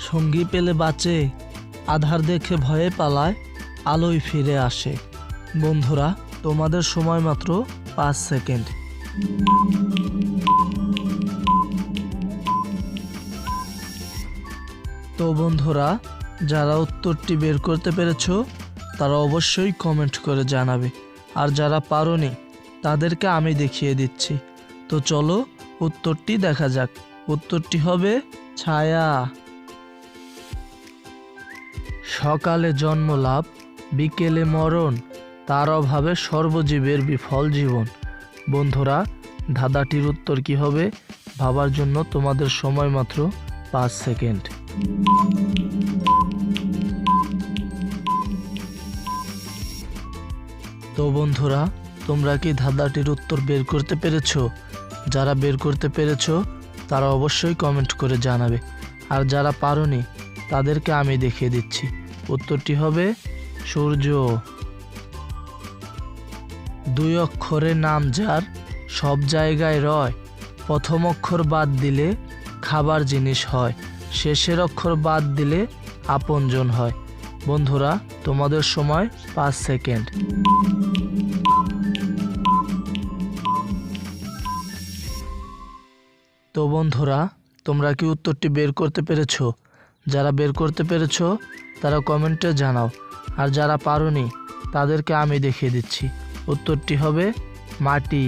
সঙ্গী পেলে বাঁচে, আধার দেখে ভয়ে পালায়, আলোয় ফিরে আসে। বন্ধুরা, তোমাদের সময় মাত্র পাঁচ সেকেন্ড। তো বন্ধুরা, যারা উত্তরটি বের করতে পেরেছ, তারা অবশ্যই কমেন্ট করে জানাবে। আর যারা পারোনি, তাদেরকে আমি দেখিয়ে দিচ্ছি। তো চলো, উত্তরটি দেখা যাক। উত্তরটি হবে ছায়া। সকালে জন্ম লাভ বিকেলে মরণ, তার অভাবে সর্বজীবের বিফল জীবন। বন্ধুরা, ধাঁধাটির উত্তর কি হবে? ভাবার জন্য তোমাদের সময় মাত্র পাঁচ সেকেন্ড। তো বন্ধুরা, তোমরা কি ধাঁধাটির উত্তর বের করতে পেরেছ? যারা বের করতে পেরেছ, তারা অবশ্যই কমেন্ট করে জানাবে। আর যারা পারোনি, তাদেরকে আমি দেখিয়ে দিচ্ছি। উত্তরটি হবে সূর্য। দুই অক্ষরে নাম যার, সব জায়গায় রয়। প্রথম অক্ষর বাদ দিলে খাবার জিনিস হয়। শেষের অক্ষর বাদ দিলে আপনজন হয়। বন্ধুরা, তোমাদের সময় পাঁচ সেকেন্ড। তো বন্ধুরা, তোমরা কি উত্তরটি বের করতে পেরেছ? যারা বের করতে পেরেছ, তারা কমেন্টে জানাও। আর যারা পারোনি, তাদেরকে আমি দেখিয়ে দিচ্ছি। উত্তরটি হবে মাটি।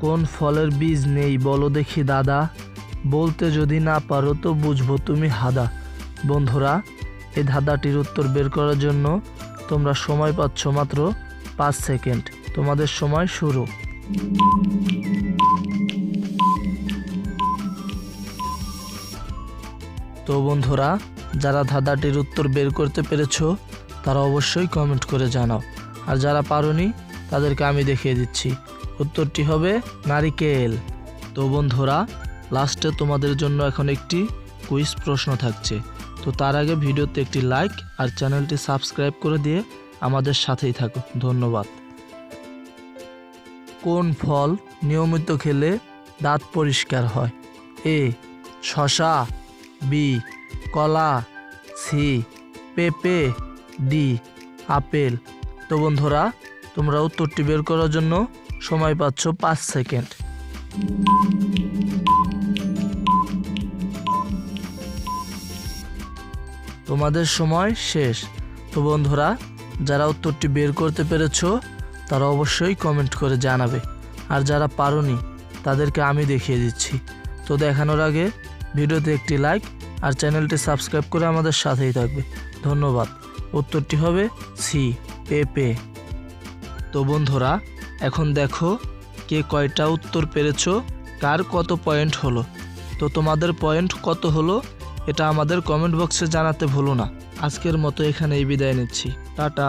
কোন ফলের বীজ নেই, বলো দেখি দাদা। বলতে যদি না পারো, তো বুঝব তুমি হাদা। বন্ধুরা এই ধাঁধাটির উত্তর বের করার জন্য তোমরা সময় পাচ্ছ মাত্র পাঁচ সেকেন্ড। তোমাদের সময় শুরু। তো বন্ধুরা, যারা ধাঁধাটির উত্তর বের করতে পেরেছ, তারা অবশ্যই কমেন্ট করে জানাও। আর যারা পারোনি, তাদেরকে আমি দেখিয়ে দিচ্ছি। উত্তরটি হবে নারিকেল। তো বন্ধুরা লাস্টে তোমাদের জন্য এখন একটি কুইজ প্রশ্ন থাকছে। তো তার আগে ভিডিওতে একটি লাইক আর চ্যানেলটি সাবস্ক্রাইব করে দিয়ে আমাদের সাথেই থাকো। ধন্যবাদ। কোন ফল নিয়মিত খেলে দাঁত পরিষ্কার হয়? এ শশা বি, কলা, সি, পেঁপে, ডি, আপেল। তো বন্ধুরা, তোমরা উত্তরটি বের করার জন্য সময় পাচ্ছ পাঁচ সেকেন্ড। তোমাদের সময় শেষ। তো বন্ধুরা, যারা উত্তরটি বের করতে পেরেছ, তারা অবশ্যই কমেন্ট করে জানাবে। আর যারা পারোনি, তাদেরকে আমি দেখিয়ে দিচ্ছি। তো দেখানোর আগে ভিডিওতে একটি লাইক আর চ্যানেলটি সাবস্ক্রাইব করে আমাদের সাথেই থাকবে। ধন্যবাদ। উত্তরটি হবে সি পেপে তো বন্ধুরা, এখন দেখো কে কয়টা উত্তর পেরেছ, কার কত পয়েন্ট হলো। তো তোমাদের পয়েন্ট কত হলো, এটা আমাদের কমেন্ট বক্সে জানাতে ভুলো না। আজকের মতো এখানেই বিদায় নিচ্ছি। টাটা।